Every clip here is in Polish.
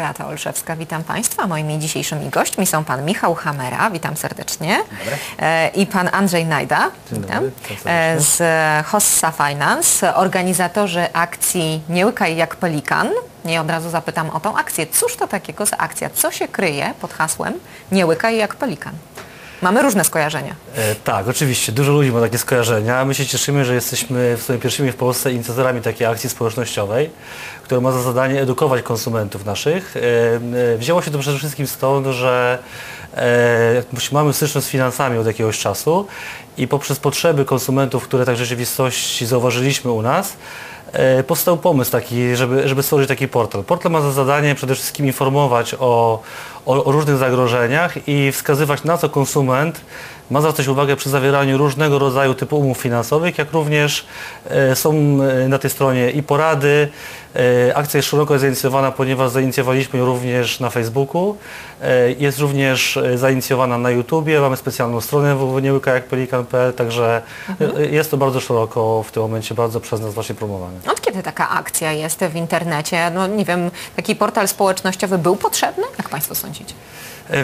Beata Olszewska, witam Państwa. Moimi dzisiejszymi gośćmi są Pan Michał Hamera, witam serdecznie. E, I Pan Andrzej Najda, witam. E, z Hossa Finance, organizatorzy akcji Nie łykaj jak pelikan. Nie od razu zapytam o tą akcję. Cóż to takiego za akcja? Co się kryje pod hasłem Nie łykaj jak pelikan? Mamy różne skojarzenia. E, tak, oczywiście. Dużo ludzi ma takie skojarzenia. My się cieszymy, że jesteśmy w sumie pierwszymi w Polsce inicjatorami takiej akcji społecznościowej, która ma za zadanie edukować konsumentów naszych. E, e, wzięło się to przede wszystkim stąd, że mamy styczność z finansami od jakiegoś czasu i poprzez potrzeby konsumentów, które tak w rzeczywistości zauważyliśmy u nas, e, powstał pomysł taki, żeby, żeby stworzyć taki portal. Portal ma za zadanie przede wszystkim informować o, o, o różnych zagrożeniach i wskazywać na co konsument ma zwracać uwagę przy zawieraniu różnego rodzaju typu umów finansowych, jak również e, są e, na tej stronie i porady. E, akcja jest szeroko zainicjowana, ponieważ zainicjowaliśmy ją również na Facebooku. E, jest również e, zainicjowana na YouTubie, mamy specjalną stronę www.niełykajakpelikan.pl, także e, jest to bardzo szeroko w tym momencie, bardzo przez nas właśnie promowane. Od kiedy taka akcja jest w internecie? No nie wiem, taki portal społecznościowy był potrzebny? Jak Państwo sądzicie?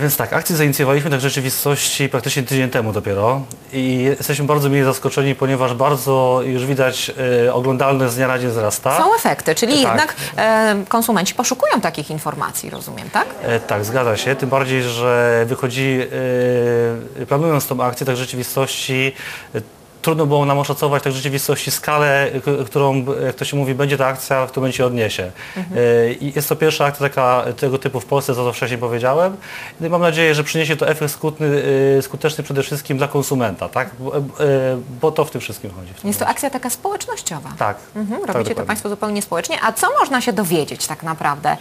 Więc tak, akcję zainicjowaliśmy tak w rzeczywistości praktycznie tydzień temu dopiero i jesteśmy bardzo mile zaskoczeni, ponieważ bardzo już widać oglądalność z dnia na dzień wzrasta. Są efekty, czyli Tak. jednak e, konsumenci poszukują takich informacji, rozumiem, tak? E, Tak, zgadza się. Tym bardziej, że wychodzi, e, planując tą akcję, tak w rzeczywistości trudno było nam oszacować tak w rzeczywistości skalę, którą, jak to się mówi, będzie ta akcja w tym momencie odniesie. E, I jest to pierwsza akcja taka, tego typu w Polsce, co to wcześniej powiedziałem. No i mam nadzieję, że przyniesie to efekt skutny, e, skuteczny przede wszystkim dla konsumenta, tak? Bo, e, bo to w tym wszystkim chodzi. tym Jest to akcja taka społecznościowa. Tak. Mhm, tak, robicie to dokładnie. Państwo zupełnie społecznie. A co można się dowiedzieć tak naprawdę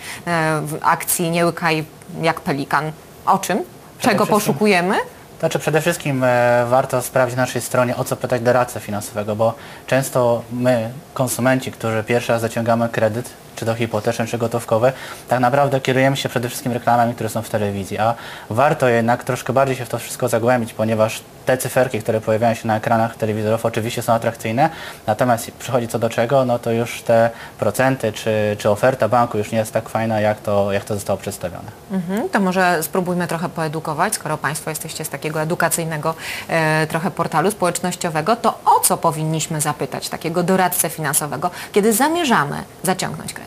w akcji Nie łykaj jak pelikan? O czym? Czego poszukujemy? Znaczy przede wszystkim e, warto sprawdzić na naszej stronie o co pytać doradcę finansowego, bo często my, konsumenci, którzy pierwszy raz zaciągamy kredyt, czy to hipoteczny, czy gotówkowy, tak naprawdę kierujemy się przede wszystkim reklamami, które są w telewizji, a warto jednak troszkę bardziej się w to wszystko zagłębić, ponieważ te cyferki, które pojawiają się na ekranach telewizorów oczywiście są atrakcyjne, natomiast przychodzi co do czego, no to już te procenty, czy, czy oferta banku już nie jest tak fajna, jak to, jak to zostało przedstawione. Mhm, to może spróbujmy trochę poedukować, skoro Państwo jesteście z takiego edukacyjnego e, trochę portalu społecznościowego, to o co powinniśmy zapytać takiego doradcę finansowego, kiedy zamierzamy zaciągnąć kredyt?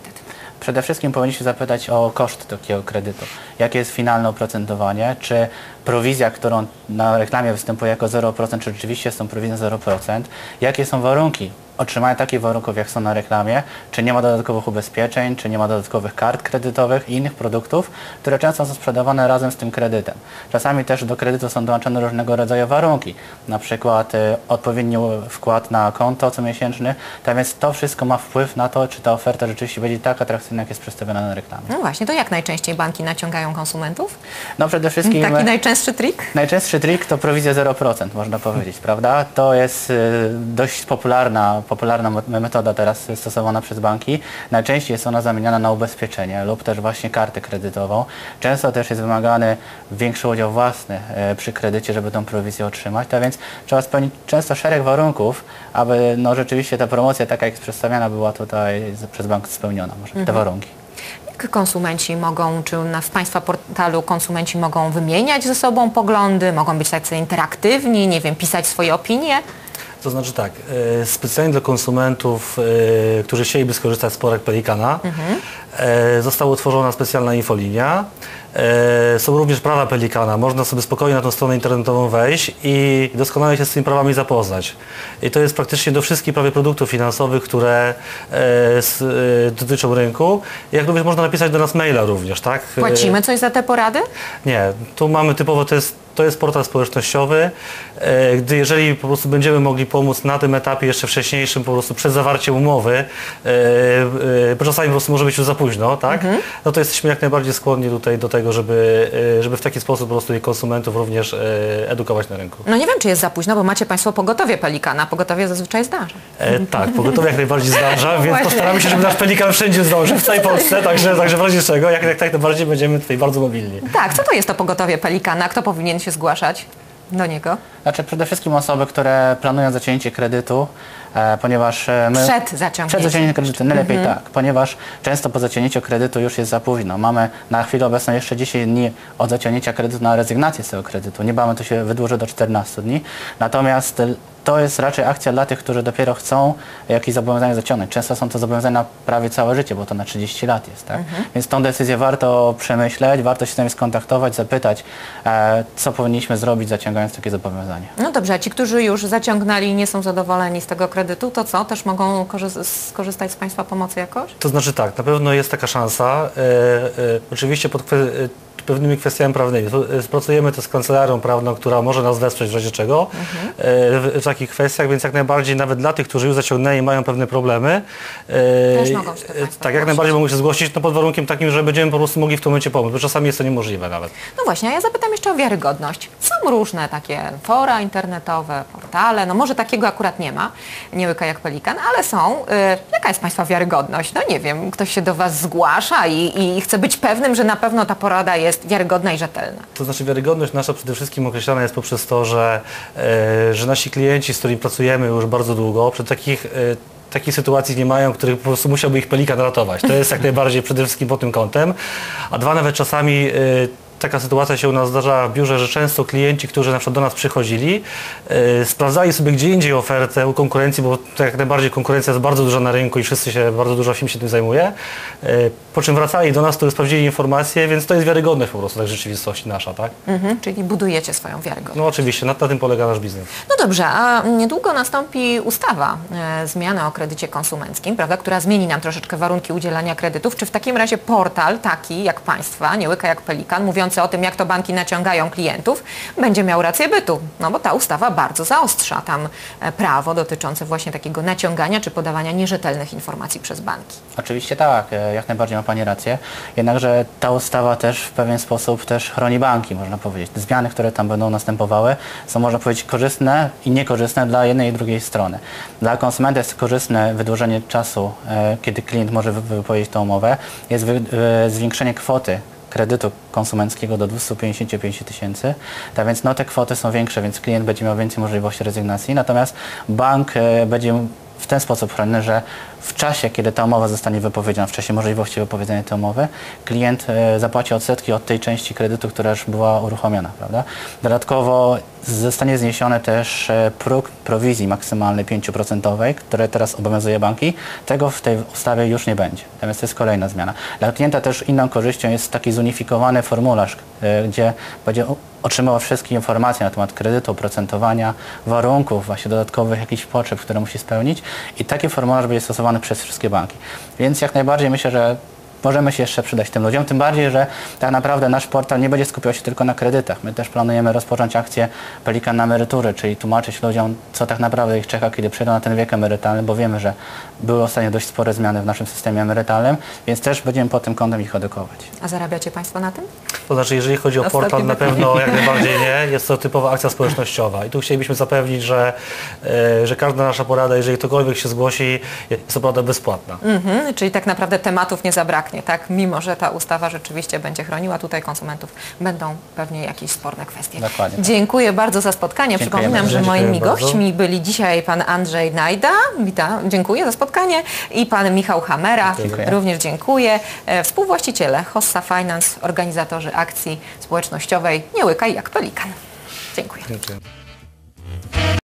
Przede wszystkim powinniśmy zapytać o koszt takiego kredytu. Jakie jest finalne oprocentowanie? Czy prowizja, którą na reklamie występuje jako 0%, czy rzeczywiście jest tą prowizją 0%? Jakie są warunki otrzymania takich warunków, jak są na reklamie? Czy nie ma dodatkowych ubezpieczeń? Czy nie ma dodatkowych kart kredytowych i innych produktów, które często są sprzedawane razem z tym kredytem? Czasami też do kredytu są dołączone różnego rodzaju warunki, na przykład y, odpowiedni wkład na konto comiesięczny. Tak więc to wszystko ma wpływ na to, czy ta oferta rzeczywiście będzie tak atrakcyjna, jak jest przedstawiona na reklamie. No właśnie, to jak najczęściej banki naciągają konsumentów? No przede wszystkim Taki najczęstszy trik? najczęstszy trik to prowizja 0%, można powiedzieć, prawda? To jest y, dość popularna, popularna metoda teraz stosowana przez banki. Najczęściej jest ona zamieniana na ubezpieczenie lub też właśnie kartę kredytową. Często też jest wymagany większy udział własny y, przy kredycie, żeby tą prowizję otrzymać. Tak więc trzeba spełnić często szereg warunków, aby no, rzeczywiście ta promocja taka jak jest przedstawiana była tutaj przez bank spełniona, może te warunki. Jak konsumenci mogą, czy na, w Państwa portalu konsumenci mogą wymieniać ze sobą poglądy, mogą być tacy interaktywni, nie wiem, pisać swoje opinie? To znaczy tak, e, specjalnie dla konsumentów, e, którzy chcieliby skorzystać z porek Pelikana, e, została utworzona specjalna infolinia. Są również prawa Pelikana. Można sobie spokojnie na tą stronę internetową wejść i doskonale się z tymi prawami zapoznać. I to jest praktycznie do wszystkich prawie produktów finansowych, które dotyczą rynku. Jak również można napisać do nas maila również, tak? Płacimy coś za te porady? nie, tu mamy typowo, to jest, to jest portal społecznościowy, e, gdy jeżeli po prostu będziemy mogli pomóc na tym etapie jeszcze wcześniejszym, po prostu przed zawarciem umowy, e, e, bo czasami po prostu może być już za późno, tak? No to jesteśmy jak najbardziej skłonni tutaj do tego, żeby, e, żeby w taki sposób po prostu konsumentów również e, edukować na rynku. No nie wiem, czy jest za późno, bo macie Państwo pogotowie pelikana. Pogotowie zazwyczaj zdarza. E, tak, pogotowie jak najbardziej zdarza, więc Właśnie. postaramy się, żeby nasz pelikan wszędzie zdążył, w całej Polsce, także, także w razie czego, jak, jak, jak najbardziej będziemy tutaj bardzo mobilni. Tak, co to jest to pogotowie pelikana? Kto powinien się zgłaszać do niego? Znaczy przede wszystkim osoby, które planują zacięcie kredytu, ponieważ e, my... Przed zaciągnięciem. Przed zaciągnięciem kredytu, najlepiej tak, ponieważ często po zaciągnięciu kredytu już jest za późno. Mamy na chwilę obecną jeszcze 10 dni od zaciągnięcia kredytu na rezygnację z tego kredytu. Niebawem to się wydłuży do 14 dni. Natomiast e, to jest raczej akcja dla tych, którzy dopiero chcą jakieś zobowiązania zaciągnąć. Często są to zobowiązania prawie całe życie, bo to na 30 lat jest. Tak? Więc tą decyzję warto przemyśleć, warto się z nami skontaktować, zapytać, e, co powinniśmy zrobić zaciągając takie zobowiązanie. No dobrze, a ci, którzy już zaciągnęli i nie są zadowoleni z tego kredytu, to co? Też mogą korzy- skorzystać z Państwa pomocy jakoś? To znaczy tak, na pewno jest taka szansa. E, e, oczywiście pod kwe- e, pewnymi kwestiami prawnymi. E, Spracujemy to z kancelarią prawną, która może nas wesprzeć w razie czego e, w, w takich kwestiach, więc jak najbardziej nawet dla tych, którzy już zaciągnęli i mają pewne problemy, e, Też mogą się tak jak najbardziej mogą się zgłosić, no pod warunkiem takim, że będziemy po prostu mogli w tym momencie pomóc, bo czasami jest to niemożliwe nawet. No właśnie, a ja zapytam jeszcze o wiarygodność. Są różne takie fora internetowe, portale, no może takiego akurat nie ma, nie łyka jak pelikan, ale są. Y, jaka jest Państwa wiarygodność? No nie wiem, ktoś się do Was zgłasza i, i chce być pewnym, że na pewno ta porada jest wiarygodna i rzetelna. To znaczy wiarygodność nasza przede wszystkim określana jest poprzez to, że, e, że nasi klienci, z którymi pracujemy już bardzo długo, przy takich e, takich sytuacji nie mają, których po prostu musiałby ich pelikan ratować. To jest jak najbardziej przede wszystkim pod tym kątem. A dwa, nawet czasami e, taka sytuacja się u nas zdarza w biurze, że często klienci, którzy na przykład do nas przychodzili, e, sprawdzali sobie gdzie indziej ofertę u konkurencji, bo to jak najbardziej konkurencja jest bardzo duża na rynku i wszyscy się, bardzo dużo firm się tym zajmuje. E, po czym wracali do nas, to sprawdzili informacje, więc to jest wiarygodność po prostu tak rzeczywistości nasza, tak? Mhm, czyli budujecie swoją wiarygodność. No oczywiście, na, na tym polega nasz biznes. No dobrze, a niedługo nastąpi ustawa, e, zmiana o kredycie konsumenckim, prawda, która zmieni nam troszeczkę warunki udzielania kredytów. Czy w takim razie portal taki jak Państwa, nie łyka jak pelikan, mówiący o tym, jak to banki naciągają klientów, będzie miał rację bytu? No bo ta ustawa bardzo zaostrza tam e, prawo dotyczące właśnie takiego naciągania czy podawania nierzetelnych informacji przez banki. Oczywiście tak, e, jak najbardziej ma Pani rację. Jednakże ta ustawa też w pewien sposób też chroni banki, można powiedzieć. Zmiany, które tam będą następowały są, można powiedzieć, korzystne i niekorzystne dla jednej i drugiej strony. Dla konsumenta jest korzystne wydłużenie czasu, e, kiedy klient może wy- wypowiedzieć tę umowę. Jest zwiększenie kwoty kredytu konsumenckiego do 255 tysięcy, tak więc no, te kwoty są większe, więc klient będzie miał więcej możliwości rezygnacji, natomiast bank e, będzie w ten sposób chroniony, że w czasie, kiedy ta umowa zostanie wypowiedziana, w czasie możliwości wypowiedzenia tej umowy, klient e, zapłaci odsetki od tej części kredytu, która już była uruchomiona. Prawda? Dodatkowo zostanie zniesiony też e, próg prowizji maksymalnej 5%, które teraz obowiązuje banki. Tego w tej ustawie już nie będzie. Natomiast to jest kolejna zmiana. Dla klienta też inną korzyścią jest taki zunifikowany formularz, e, gdzie będzie otrzymywał wszystkie informacje na temat kredytu, oprocentowania, warunków, właśnie dodatkowych jakichś potrzeb, które musi spełnić i taki formularz będzie stosowany przez wszystkie banki. Więc jak najbardziej myślę, że możemy się jeszcze przydać tym ludziom, tym bardziej, że tak naprawdę nasz portal nie będzie skupiał się tylko na kredytach. My też planujemy rozpocząć akcję Pelikan na emerytury, czyli tłumaczyć ludziom, co tak naprawdę ich czeka, kiedy przyjdą na ten wiek emerytalny, bo wiemy, że były ostatnio dość spore zmiany w naszym systemie emerytalnym, więc też będziemy pod tym kątem ich edukować. A zarabiacie Państwo na tym? To znaczy, jeżeli chodzi o Ostatnie portal, na pewno jak najbardziej nie. Jest to typowa akcja społecznościowa. I tu chcielibyśmy zapewnić, że, e, że każda nasza porada, jeżeli ktokolwiek się zgłosi, jest to porada bezpłatna. Mhm, czyli tak naprawdę tematów nie zabraknie, tak? Mimo, że ta ustawa rzeczywiście będzie chroniła tutaj konsumentów, będą pewnie jakieś sporne kwestie. Dokładnie tak. Dziękuję bardzo za spotkanie. Dziękujemy. Przypominam, że moimi bardzo. gośćmi byli dzisiaj pan Andrzej Najda, witam, dziękuję za spotkanie, i pan Michał Hamera, Dziękuję. również dziękuję. E, Współwłaściciele Hossa Finance, organizatorzy akcji społecznościowej Nie łykaj jak pelikan. Dziękuję. Dziękuję.